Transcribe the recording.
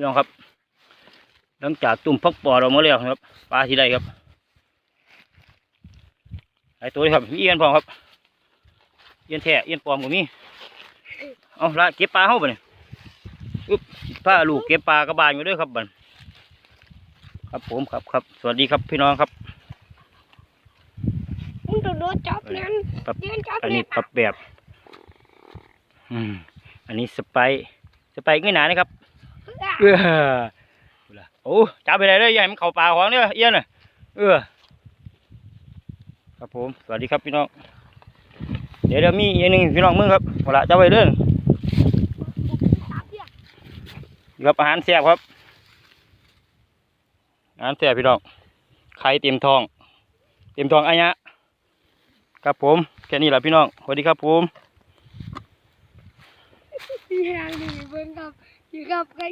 พี่น้องครับ หลังจากตุ่มพักปอดออกมาแล้วครับปลาที่ใดครับหลายตัวเลยครับมีเอียนพร้อมครับเอียนแท้เอียนปลอมก็มีเอาละเก็บปลาเข้าไปเนี่ยอึ๊บผ้าลูกเก็บปลากระบาลอยู่ด้วยครับบันครับผมครับครับ สวัสดีครับพี่น้องครับมึงโดนโดนจับนั่นปรับเดินจับอันเนี่นี้ยปรับแบบ อืมอันนี้สไปร์สไปร์ง่ายหนานะครับ เออโอ้จับไปไหนเลยอย่าให้มันเข่าปลาของเนี่ยเอี้ยนน่ะเออครับผมสวัสดีครับพี่น้องเดี๋ยวเดี๋ยวมีอีกอันหนึ่งพี่น้องมึงครับเอาละจับไปเด้อครับอาหารแซ่บครับอาหารแซ่บพี่น้องไข่เต็มท้อง เต็มท้องอายะครับผมแค่นี้แหละพี่น้องสวัสดีครับผมอย่างนี้เบิ่งครับอยู่กับใคร